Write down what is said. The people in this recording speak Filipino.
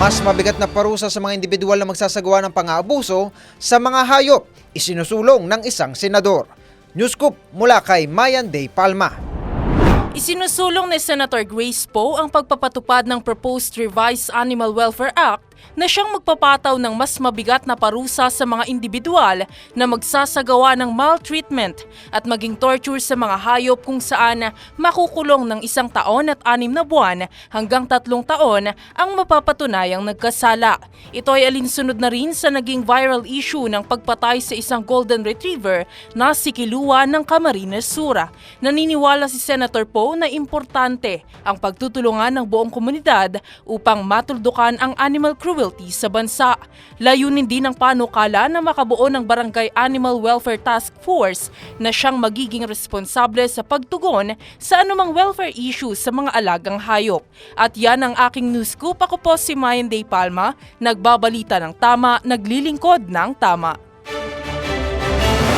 Mas mabigat na parusa sa mga individual na magsasagawa ng pang-aabuso sa mga hayop, isinusulong ng isang senador. Newscoop mula kay Mayan Day Palma. Isinusulong ni Senator Grace Poe ang pagpapatupad ng proposed revised Animal Welfare Act na siyang magpapataw ng mas mabigat na parusa sa mga individual na magsasagawa ng maltreatment at maging torture sa mga hayop kung saan makukulong ng isang taon at anim na buwan hanggang tatlong taon ang mapapatunayang nagkasala. Ito ay alinsunod na rin sa naging viral issue ng pagpatay sa isang golden retriever na si Kilua ng Camarines Sura. Naniniwala si Senator Poe na importante ang pagtutulungan ng buong komunidad upang matuldukan ang animal cruelty sa bansa. Layunin din ng panukala na makabuo ng Barangay Animal Welfare Task Force na siyang magiging responsable sa pagtugon sa anumang welfare issue sa mga alagang hayop. At yan ang aking news scoop. Ako po si Mayan Day Palma, nagbabalita ng tama, naglilingkod ng tama.